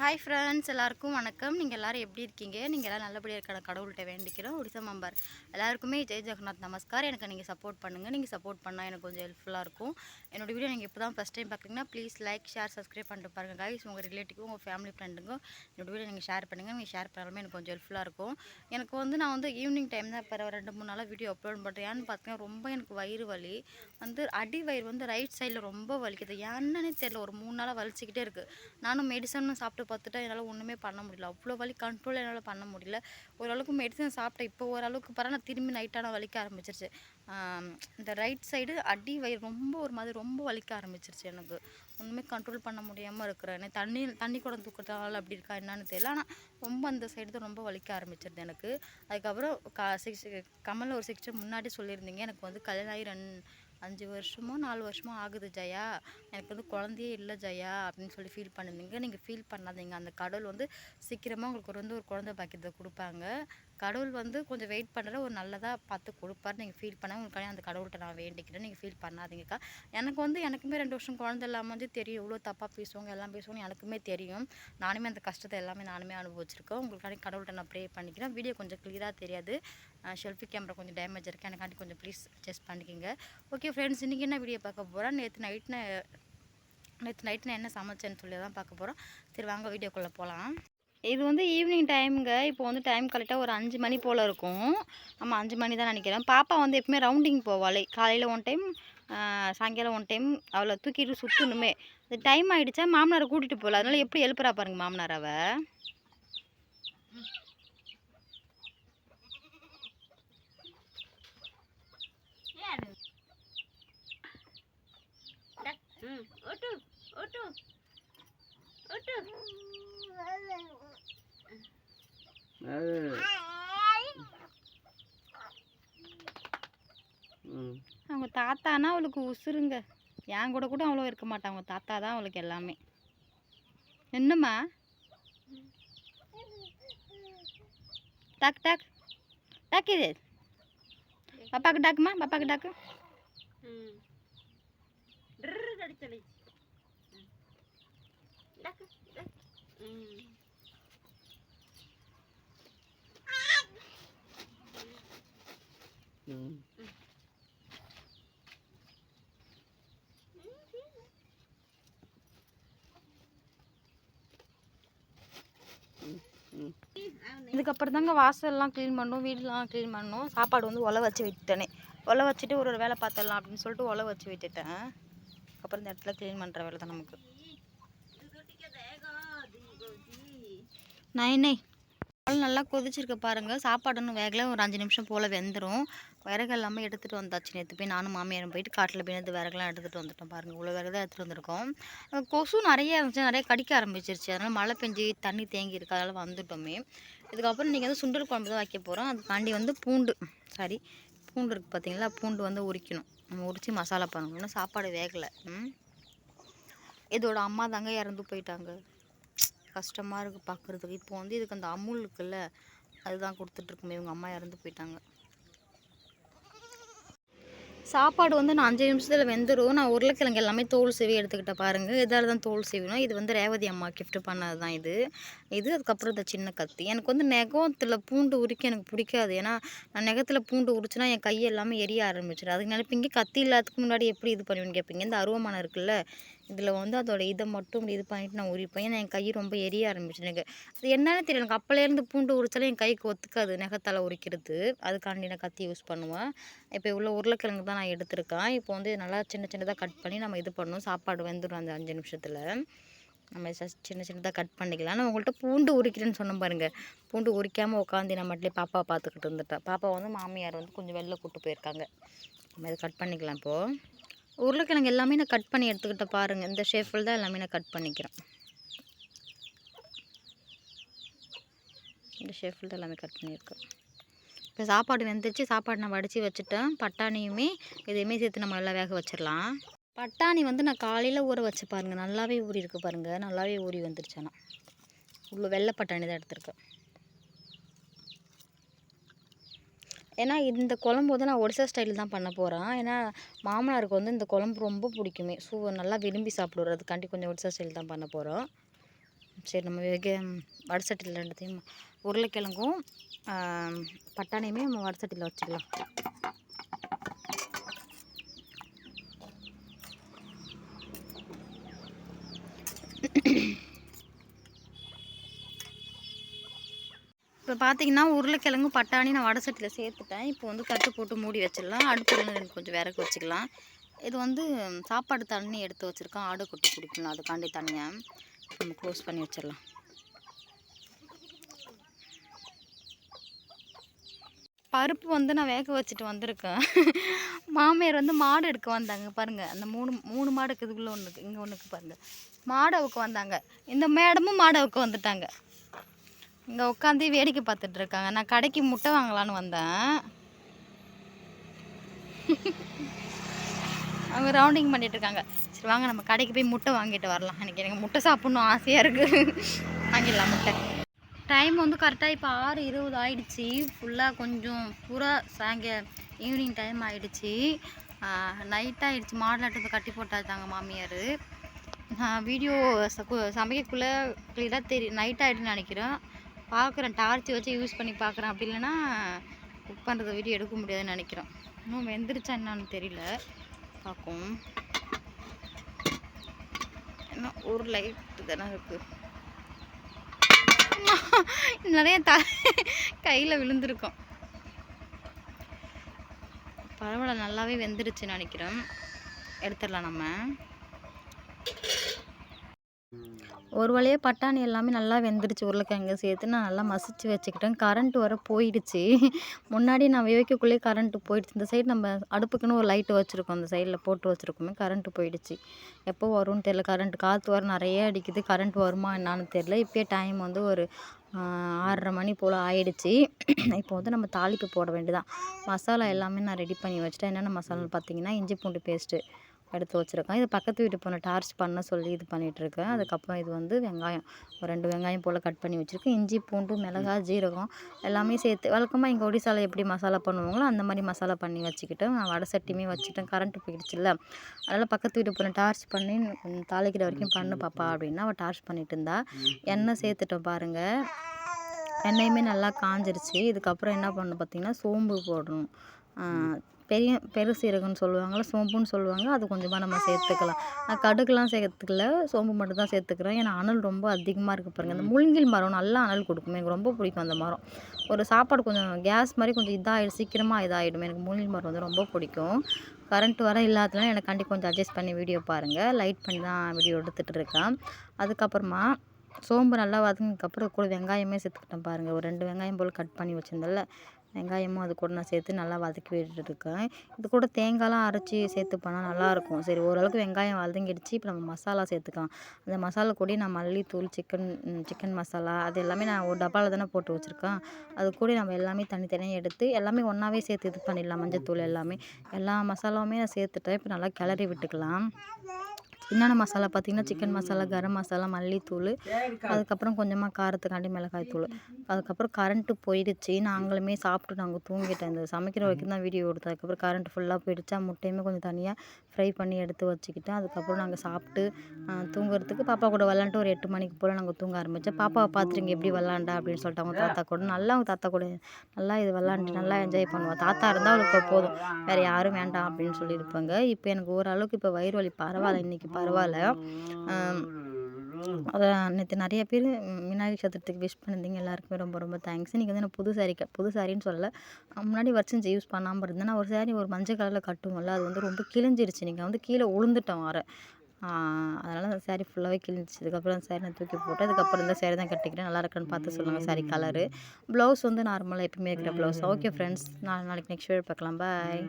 Hi friends எல்லாருக்கும் வணக்கம். நீங்கள் எல்லோரும் எப்படி இருக்கீங்க? நீங்கள் எல்லாம் நல்லபடியாக இருக்கிற கடவுள்கிட்ட வேண்டிக்கிறோம். ஒடிசா மம்பர். எல்லாருக்குமே ஜெய் ஜெகநாத் நமஸ்கார். எனக்கு நீங்கள் சப்போர்ட் பண்ணுங்கள் நீங்கள் சப்போர்ட் பண்ணால் எனக்கு கொஞ்சம் ஹெல்ப்ஃபுல்லாக இருக்கும். என்னோடய வீடியோ நீங்கள் இப்போ தான் ஃபஸ்ட் டைம் பார்க்குறீங்கன்னா ப்ளீஸ் லைக் ஷேர் சப்ஸ்கிரைப் பண்ணிட்டு பாருங்கள் guys. உங்கள் ரிலேட்டிவ் உங்கள் ஃபேமிலி ஃப்ரெண்டுக்கும் என்னோடய வீடியோ நீங்கள் ஷேர் பண்ணுங்கள் நீங்கள் ஷேர் பண்ணாலுமே எனக்கு கொஞ்சம் ஹெல்ப்ஃபுல்லாக இருக்கும். எனக்கு வந்து நான் வந்து ஈவினிங் டைம் தான் இப்போ ரெண்டு மூணு நாளாக வீடியோ அப்லோட் பண்ணுறேன் ஏன்னு பார்த்தீங்கன்னா ரொம்ப எனக்கு வயிறு வலி. வந்து அடி வயிறு வந்து ரைட் சைடில் ரொம்ப வலிக்குது. ஏன்னே தெரியல. ஒரு மூணு நாளாக வலிச்சிக்கிட்டே இருக்குது நானும் மெடிசனும் சாப்பிட்டு பார்த்துட்டா என்னால் ஒன்றுமே பண்ண முடியல. அவ்வளோ வலி கண்ட்ரோல் என்னால் பண்ண முடியல. ஓரளவுக்கு மெடிசன் சாப்பிட்டேன். இப்போ ஓரளவுக்கு பரவாயில்ல திரும்பி நைட்டான வலிக்க ஆரம்பிச்சிருச்சு. இந்த ரைட் சைடு அடி வயிறு ரொம்ப ஒரு மாதிரி ரொம்ப வலிக்க ஆரம்பிச்சிருச்சு எனக்கு. ஒன்றுமே கண்ட்ரோல் பண்ண முடியாமல் இருக்கிறேன். தண்ணி தண்ணி குடம் தூக்கிறதால அப்படி இருக்கா என்னன்னு தெரியல. ஆனால் ரொம்ப அந்த சைடு தான் ரொம்ப வலிக்க ஆரம்பிச்சிருது எனக்கு. அதுக்கப்புறம் க சிக்ஸ் கமலில் ஒரு சிக்ஸ் முன்னாடி சொல்லியிருந்தீங்க. எனக்கு வந்து கல்யாணம் ஆகி ரெண்டு அஞ்சு வருஷமோ நாலு வருஷமோ ஆகுது ஜெயா. எனக்கு வந்து குழந்தையே இல்லை ஜெயா அப்படின்னு சொல்லி ஃபீல் பண்ணுவீங்க. நீங்கள் ஃபீல் பண்ணாதீங்க. அந்த கடவுள் வந்து சீக்கிரமாக உங்களுக்கு ஒரு வந்து ஒரு குழந்தை பாக்கியத்தை கொடுப்பாங்க. கடவுள் வந்து கொஞ்சம் வெயிட் பண்ணுற ஒரு நல்லதாக பார்த்து கொடுப்பாரு. நீங்கள் ஃபீல் பண்ண உங்களுக்காக அந்த கடவுள்கிட்ட நான் வேண்டிக்கிறேன். நீங்கள் ஃபீல் பண்ணாதீங்கக்கா. எனக்கு வந்து எனக்குமே ரெண்டு வருஷம் குழந்தை இல்லாமல் வந்து தெரியும். இவ்வளோ தப்பாக பேசுவாங்க எல்லாம் பேசுவாங்க எனக்குமே தெரியும். நானுமே அந்த கஷ்டத்தை எல்லாமே நானுமே அனுபவிச்சிருக்கேன். உங்களுக்காண்டி கடவுள்கிட்ட நான் ப்ரே பண்ணிக்கிறேன். வீடியோ கொஞ்சம் கிளியராக தெரியாது. ஷெல்ஃபி கேமரா கொஞ்சம் டேமேஜ் இருக்குது எனக்காண்டி கொஞ்சம் ப்ளீஸ் அட்ஜஸ்ட் பண்ணிக்கோங்க. ஓகே ஃப்ரெண்ட்ஸ் இன்றைக்கி என்ன வீடியோ பார்க்க போகிறேன் நேற்று நைட் நேற்று நைட் நான் என்ன சமைச்சேன்னு சொல்லி தான் பார்க்க போகிறோம் சரி வாங்க வீடியோக்குள்ளே போகலாம் இது வந்து ஈவினிங் டைமுங்க இப்போ வந்து டைம் கரெக்டாக ஒரு அஞ்சு மணி போல் இருக்கும். ஆமாம் அஞ்சு மணி தான் நினைக்கிறேன் பாப்பா வந்து எப்பவுமே ரவுண்டிங் போவாளே. காலையில் ஒன் டைம் சாயங்காலம் ஒன் டைம் அவளை தூக்கிட்டு சுற்றணுமே அது டைம் ஆகிடுச்சா மாமனாரை கூட்டிகிட்டு போகல. அதனால் எப்படி எழுப்புறா பாருங்க மாமனார் அவ. ஒட்டு ஒட்டு ஒட்டு. அவங்க தாத்தானா அவளுக்கு உசுருங்க. என் கூட கூட அவ்வளோ இருக்க மாட்டாங்க அவங்க தாத்தா தான் அவளுக்கு எல்லாமே. என்னம்மா? டாக் டக். டாக் இது. பாப்பாக்கு டாக்குமா? பாப்பாக்கு டாக்கு. டாக்கு இதுக்கப்புறம் தாங்க வாசல்லாம் க்ளீன் பண்ணணும் வீடெலாம் க்ளீன் பண்ணணும் சாப்பாடு வந்து ஒலை வச்சு விட்டுட்டேனே. ஒலை வச்சுட்டு ஒரு ஒரு வேலை பார்த்துடலாம் அப்படின்னு சொல்லிட்டு ஒலை வச்சு விட்டுட்டேன். அப்புறம் இந்த இடத்துல க்ளீன் பண்ணுற வேலை தான் நமக்கு. நை நை பால் நல்லா கொதிச்சிருக்க பாருங்கள் சாப்பாடு ஒன்றும் வேகலை. ஒரு அஞ்சு நிமிஷம் போல் வெந்துடும் விறகு எல்லாமே எடுத்துகிட்டு வந்தாச்சு. நேற்று போய் நானும் மாமியாரும் போயிட்டு காட்டில் போய் நேற்று விறகுலாம் எடுத்துகிட்டு வந்துட்டோம் பாருங்கள் இவ்வளோ விறகு தான் எடுத்துகிட்டு வந்திருக்கோம். கொசு நிறைய இருந்துச்சு. நிறைய கடிக்க ஆரம்பிச்சிருச்சு. அதனால் மழை பெஞ்சு தண்ணி தேங்கி இருக்கு. அதனால் வந்துட்டோமே. இதுக்கப்புறம் நீங்கள் வந்து சுண்டல் குழம்பு தான் வைக்க போகிறோம் அதுக்காண்டி வந்து பூண்டு. சாரி பூண்டு இருக்குது பார்த்தீங்களா பூண்டு வந்து உரிக்கணும். நம்ம உரித்து மசாலா பண்ணணும். இன்னும் சாப்பாடு வேகலை. இதோட அம்மா தாங்க இறந்து போயிட்டாங்க. கஷ்டமாக இருக்குது பார்க்குறதுக்கு இப்போ வந்து இதுக்கு அந்த அமுல் இருக்குல்ல அதுதான் கொடுத்துட்ருக்குமே இவங்க அம்மா இறந்து போயிட்டாங்க. சாப்பாடு வந்து நான் அஞ்சு நிமிஷத்தில் வெந்துடும் நான் உருளைக்கிழங்கு எல்லாமே தோல் சீவி எடுத்துக்கிட்டேன் பாருங்கள் இதால் தான் தோல் சீவினோம். இது வந்து ரேவதி அம்மா கிஃப்ட் பண்ணது தான் இது. இது அதுக்கப்புறம் இந்த சின்ன கத்தி. எனக்கு வந்து நெகத்தில் பூண்டு உரிக்க எனக்கு பிடிக்காது. ஏன்னா நான் நெகத்தில் பூண்டு உரிச்சுனா என் கை எல்லாமே எரிய ஆரம்பிச்சிடும் அதுக்கு நினைப்பீங்க கத்தி இல்லாததுக்கு முன்னாடி எப்படி இது பண்ணுவேன்னு கேட்பீங்க இந்த அருவமான இருக்குல்ல இதில் வந்து அதோட இதை மட்டும் இப்படி இது பண்ணிட்டு நான் உரிப்பேன். ஏன்னா என் கை ரொம்ப எரிய ஆரம்பிச்சு எனக்கு. அது என்னன்னு தெரியல. எனக்கு அப்போலேருந்து பூண்டு உரிச்சாலும் என் கைக்கு ஒத்துக்காது நெகத்தால் உரிக்கிறது. அதுக்காண்டி நான் கத்தி யூஸ் பண்ணுவேன். இப்போ உள்ள உருளைக்கிழங்கு தான் நான் எடுத்திருக்கேன். இப்போ வந்து நல்லா சின்ன சின்னதாக கட் பண்ணி நம்ம இது பண்ணணும். சாப்பாடு வெந்துடும் அந்த அஞ்சு நிமிஷத்தில். நம்ம just சின்ன சின்னதாக கட் பண்ணிக்கலாம். நான் உங்கள்கிட்ட பூண்டு உரிக்கிறேன்னு சொன்ன பாருங்கள் பூண்டு உரிக்காமல் உட்காந்து நான் மட்டும் பாப்பாவை பார்த்துக்கிட்டு இருந்துட்டேன். பாப்பா வந்து மாமியார் வந்து கொஞ்சம் வெளில கூட்டு போயிருக்காங்க. நம்ம இதை கட் பண்ணிக்கலாம் இப்போது உருளைக்கிழங்கு எல்லாமே நான் கட் பண்ணி எடுத்துக்கிட்ட பாருங்கள் இந்த ஷேஃபில் தான் எல்லாமே நான் கட் பண்ணிக்கிறேன். இந்த ஷேஃபில் தான் எல்லாமே கட் பண்ணியிருக்கேன். இப்போ சாப்பாடு வெந்துருச்சு சாப்பாடு நான் வடித்து வச்சுட்டேன். பட்டாணியுமே இதையுமே சேர்த்து நம்ம நல்லா வேக வச்சிடலாம். பட்டாணி வந்து நான் காலையில் ஊற வச்சு பாருங்கள் நல்லாவே ஊறி இருக்குது பாருங்கள் நல்லாவே ஊறி வந்துருச்சு ஆனால் இவ்வளோ வெள்ளை பட்டாணி தான் எடுத்திருக்கேன். ஏன்னா இந்த குழம்பு வந்து நான் ஒடிசா ஸ்டைல் தான் பண்ண போகிறேன் ஏன்னா மாமனாருக்கு வந்து இந்த குழம்பு ரொம்ப பிடிக்குமே. ஸோ நல்லா விரும்பி சாப்பிடுறதுக்காண்டி அதுக்காண்டி கொஞ்சம் ஒடிசா ஸ்டைல் தான் பண்ண போகிறோம் சரி நம்ம வெக வடசட்டியில் ரெண்டுத்தையும் உருளைக்கிழங்கும் பட்டாணியுமே நம்ம வடசட்டியில் வச்சுக்கலாம். இப்போ பார்த்தீங்கன்னா உருளைக்கிழங்கு பட்டாணி நான் வடை சட்டியில் சேர்த்துட்டேன். இப்போ வந்து கட்டு போட்டு மூடி வச்சிடலாம். அடுப்பு எனக்கு கொஞ்சம் விறகு வச்சுக்கலாம். இது வந்து சாப்பாடு தண்ணி எடுத்து வச்சுருக்கோம் ஆடு கொட்டி குடிக்கலாம் அதுக்காண்டி தனியாக நம்ம க்ளோஸ் பண்ணி வச்சிடலாம். பருப்பு வந்து நான் வேக வச்சுட்டு வந்திருக்கேன். மாமியார் வந்து மாடு எடுக்க வந்தாங்க. பாருங்கள் அந்த மூணு மூணு மாடு இருக்குதுக்குள்ளே ஒன்று இங்கே ஒன்றுக்கு பாருங்கள் மாடு அவுக்க வந்தாங்க. இந்த மேடமும் மாடு அவுக்க வந்துட்டாங்க. இங்கே உட்காந்து வேடிக்கை பார்த்துட்டு இருக்காங்க. நான் கடைக்கு முட்டை வாங்கலான்னு வந்தேன். அவங்க ரவுண்டிங் பண்ணிட்டு இருக்காங்க. சரி வாங்க நம்ம கடைக்கு போய் முட்டை வாங்கிட்டு வரலாம். எனக்கு எனக்கு முட்டை சாப்பிட்ணும் ஆசையாக இருக்குது வாங்கிடலாம் முட்டை. டைம் வந்து கரெக்டாக இப்போ ஆறு இருபது ஆயிடுச்சு. ஃபுல்லாக கொஞ்சம் பூரா சாயங்க ஈவினிங் டைம் ஆயிடுச்சு. நைட் ஆகிடுச்சு மாடலாட்டத்தை கட்டி போட்டாச்சாங்க மாமியார். நான் வீடியோ சமைக்கக்குள்ளே கிளியராக தெரியும் நைட் ஆகிடுன்னு நினைக்கிறேன். பார்க்குறேன். டார்ச் வச்சு யூஸ் பண்ணி பார்க்குறேன். அப்படி இல்லைன்னா குக் பண்ணுறத வீடியோ எடுக்க முடியாதுன்னு நினைக்கிறேன். இன்னும் வெந்துருச்சா என்னான்னு தெரியல. பார்க்கும் என்ன ஒரு லைட்டு தானே இருக்குது நிறைய த கையில் விழுந்துருக்கோம். பரவாயில்ல நல்லாவே வெந்துருச்சுன்னு நினைக்கிறேன். எடுத்துடலாம் நம்ம. ஒரு வழியாக பட்டாணி எல்லாமே நல்லா வெந்துருச்சு. உருளைக்கிழங்கு சேர்த்து நான் நல்லா மசிச்சு வச்சுக்கிட்டேன். கரண்ட் வர போயிடுச்சு. முன்னாடி நான் வேவிக்கக்குள்ளே கரண்ட்டு போயிடுச்சு. இந்த சைடு நம்ம அடுப்புக்குன்னு ஒரு லைட்டு வச்சுருக்கோம். அந்த சைடில் போட்டு வச்சுருக்கோமே கரண்ட்டு போயிடுச்சு. எப்போ வரும்னு தெரில கரண்ட் காற்று வர நிறைய அடிக்குது. கரண்ட் வருமா என்னான்னு தெரில இப்போயே டைம் வந்து ஒரு ஆறரை மணி போல் ஆயிடுச்சு. இப்போ வந்து நம்ம தாளிப்பு போட வேண்டியதான் மசாலா எல்லாமே நான் ரெடி பண்ணி வச்சுட்டேன். என்னென்ன மசாலான்னு பார்த்தீங்கன்னா இஞ்சி பூண்டு பேஸ்ட்டு எடுத்து வச்சுருக்கேன் இது பக்கத்து வீட்டு பொண்ணு டார்ச் பண்ண சொல்லி இது பண்ணிகிட்டு இருக்கேன் அதுக்கப்புறம் இது வந்து வெங்காயம். ஒரு ரெண்டு வெங்காயம் போல் கட் பண்ணி வச்சுருக்கேன் இஞ்சி பூண்டு மிளகாய் ஜீரகம் எல்லாமே சேர்த்து வழக்கமாக இங்கே ஒடிசால எப்படி மசாலா பண்ணுவாங்களோ அந்த மாதிரி மசாலா பண்ணி வச்சுக்கிட்டேன் நான் வடை சட்டியுமே வச்சுட்டேன். கரண்ட்டு போயிடுச்சுல்ல. அதனால் பக்கத்து வீட்டு பொண்ணு டார்ச் பண்ணி தாளிக்கிற வரைக்கும் பண்ணு பாப்பா அப்படின்னா அவள் டார்ச் பண்ணிட்டு இருந்தா. எண்ணெய் சேர்த்துட்டோம் பாருங்கள் எண்ணெயுமே நல்லா காஞ்சிருச்சு. இதுக்கப்புறம் என்ன பண்ணணும் பார்த்தீங்கன்னா சோம்பு போடணும். பெரிய பெரு சீரகம்னு சொல்லுவாங்கள்ல சோம்புன்னு சொல்லுவாங்க அது கொஞ்சமாக நம்ம சேர்த்துக்கலாம். நான் கடுகுலாம் சேர்த்துக்கல சோம்பு மட்டும் தான் சேர்த்துக்கிறேன். ஏன்னா அனல் ரொம்ப அதிகமாக இருக்குது பாருங்கள் அந்த மூங்கில் மரம் நல்லா அனல் கொடுக்கும். எனக்கு ரொம்ப பிடிக்கும் அந்த மரம். ஒரு சாப்பாடு கொஞ்சம் கேஸ் மாதிரி கொஞ்சம் இதாகிடும் சீக்கிரமாக இதாகிடும் எனக்கு மூங்கில் மரம் வந்து ரொம்ப பிடிக்கும். கரண்ட் வர இல்லாததுனால எனக்காண்டி கொஞ்சம் அட்ஜஸ்ட் பண்ணி வீடியோ பாருங்கள் லைட் பண்ணி தான் வீடியோ எடுத்துகிட்டு இருக்கேன். அதுக்கப்புறமா சோம்பு நல்லா வதங்கினதுக்கப்புறம் கூட வெங்காயமே சேர்த்துக்கிட்டேன் பாருங்கள் ஒரு ரெண்டு வெங்காயம் போல் கட் பண்ணி வச்சிருந்தேன்ல. வெங்காயமும் அது கூட நான் சேர்த்து நல்லா வதக்கி விட்டுருக்கேன் இது கூட தேங்காய்லாம் அரைச்சி சேர்த்து பண்ணால் நல்லாயிருக்கும். சரி ஓரளவுக்கு வெங்காயம் வதங்கிடுச்சு. இப்போ நம்ம மசாலா சேர்த்துக்கலாம். அந்த மசாலா கூட நான் மல்லித்தூள் சிக்கன் சிக்கன் மசாலா அது எல்லாமே நான் ஒரு டப்பாவில் தானே போட்டு வச்சுருக்கேன். அது கூட நம்ம எல்லாமே தனித்தனியாக எடுத்து எல்லாமே ஒன்றாவே சேர்த்து இது பண்ணிடலாம். மஞ்சத்தூள் எல்லாமே. எல்லா மசாலாவுமே நான் சேர்த்துட்டேன். இப்போ நல்லா கிளறி விட்டுக்கலாம். என்னென்ன மசாலா பார்த்தீங்கன்னா சிக்கன் மசாலா கரம் மசாலா மல்லித்தூள் அதுக்கப்புறம் கொஞ்சமாக காரத்துக்காண்டி மிளகாய் தூள். அதுக்கப்புறம் கரண்ட்டு போயிடுச்சு. நாங்களுமே சாப்பிட்டு நாங்கள் தூங்கிட்டோம். இந்த சமைக்கிற வரைக்கும் தான் வீடியோ எடுத்தோம். அதுக்கப்புறம் கரண்ட் ஃபுல்லாக போயிடுச்சு. முட்டையுமே கொஞ்சம் தனியாக ஃப்ரை பண்ணி எடுத்து வச்சுக்கிட்டேன். அதுக்கப்புறம் நாங்கள் சாப்பிட்டு தூங்குறதுக்கு பாப்பா கூட விளாண்டு ஒரு எட்டு மணிக்கு போல் நாங்கள் தூங்க ஆரம்பித்தோம் பாப்பாவை பார்த்துருங்க எப்படி விளாண்டா அப்படின்னு சொல்லிட்டு அவங்க தாத்தா கூட நல்லா அவங்க தாத்தா கூட நல்லா இது விளாண்டு நல்லா என்ஜாய் பண்ணுவாள் தாத்தா இருந்தால் அவளுக்கு போதும். வேறு யாரும் வேண்டாம் அப்படின்னு சொல்லியிருப்பாங்க. இப்போ எனக்கு ஓரளவுக்கு இப்போ வயிறு வலி பரவாயில்ல. இன்றைக்கி பரவாயில்ல. நேற்று நிறைய பேர் விநாயகர் சதுர்த்திக்கு விஷ் பண்ணியிருந்தீங்க. எல்லாருக்குமே ரொம்ப ரொம்ப தேங்க்ஸ் இன்றைக்கி வந்து நான் புது saree க புது சாரின்னு சொல்லலை. முன்னாடி வச்சு யூஸ் பண்ணாமல் இருந்தேன். நான் ஒரு சாரீ ஒரு மஞ்சள் கலரில் கட்டுவோம்ல அது வந்து ரொம்ப கிழிஞ்சிருச்சு. நீங்கள் வந்து கீழே உளுந்துட்டோம் வர அதனால் அந்த சாரீ ஃபுல்லாகவே கிழிஞ்சிச்சு. அதுக்கப்புறம் அந்த சாரீ நான் தூக்கி போட்டு அதுக்கப்புறம் இந்த saree தான் கட்டிக்கிறேன். நல்லா இருக்குன்னு பார்த்து சொல்லுங்கள் சாரீ கலரு ப்ளவுஸ் வந்து நார்மலாக எப்பயுமே இருக்கிற ப்ளவுஸ் ஓகே ஃப்ரெண்ட்ஸ் நான் நாளைக்கு நெக்ஸ்ட் வீடியோ பார்க்கலாம். பாய்